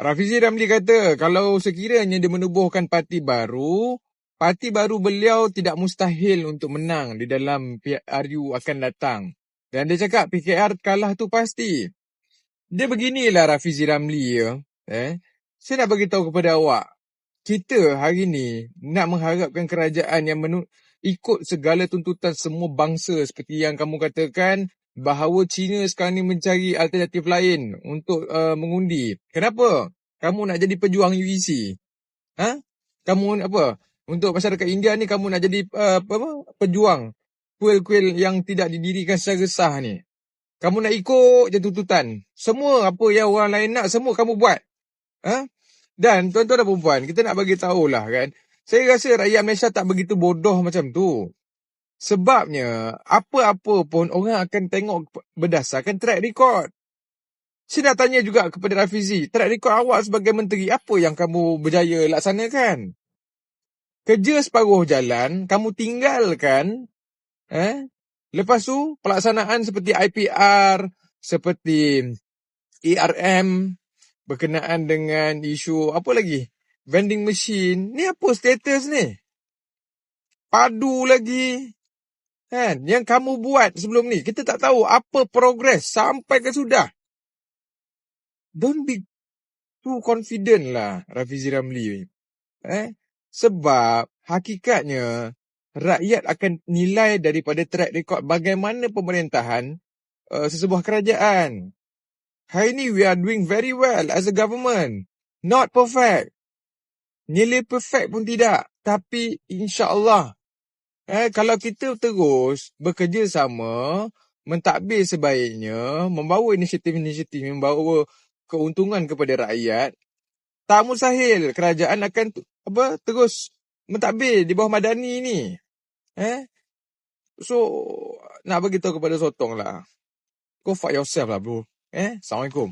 Rafizi Ramli kata kalau sekiranya dia menubuhkan parti baru, parti baru beliau tidak mustahil untuk menang di dalam PRU akan datang. Dan dia cakap PKR kalah tu pasti. Dia beginilah Rafizi Ramli ya. Eh? Saya nak bagi tahu kepada awak. Kita hari ni nak mengharapkan kerajaan yang menu- ikut segala tuntutan semua bangsa seperti yang kamu katakan bahawa China sekarang ni mencari alternatif lain untuk uh, mengundi. Kenapa? Kamu nak jadi pejuang UEC? Ha? Kamu apa? Untuk masyarakat India ni kamu nak jadi uh, apa, apa? pejuang kuil-kuil yang tidak didirikan secara sah ni. Kamu nak ikut je tuntutan. Semua apa yang orang lain nak semua kamu buat. Ha? Dan tuan-tuan dan perempuan, kita nak bagi tahulah kan. Saya rasa rakyat Malaysia tak begitu bodoh macam tu. Sebabnya, apa-apa pun orang akan tengok berdasarkan track record. Saya nak tanya juga kepada Rafizi, track record awak sebagai menteri, apa yang kamu berjaya laksanakan? Kerja separuh jalan, kamu tinggalkan. Eh? Lepas tu, pelaksanaan seperti IPR, seperti ERM, berkenaan dengan isu apa lagi? Vending machine. Ni apa status ni? Padu lagi. Kan? Yang kamu buat sebelum ni. Kita tak tahu apa progress sampai ke sudah. Don't be too confident lah Rafizi Ramli. Eh? Sebab hakikatnya rakyat akan nilai daripada track record bagaimana pemerintahan uh, sesebuah kerajaan. Hari ni we are doing very well as a government. Not perfect. Nilai perfect pun tidak. Tapi insyaAllah Eh, kalau kita terus bekerja sama, mentadbir sebaiknya, membawa inisiatif-inisiatif, membawa keuntungan kepada rakyat, tak mustahil kerajaan akan apa terus mentadbir di bawah madani ni. Eh? So, nak bagi tahu kepada Sotong lah. Go fuck yourself lah bro. Eh? Assalamualaikum.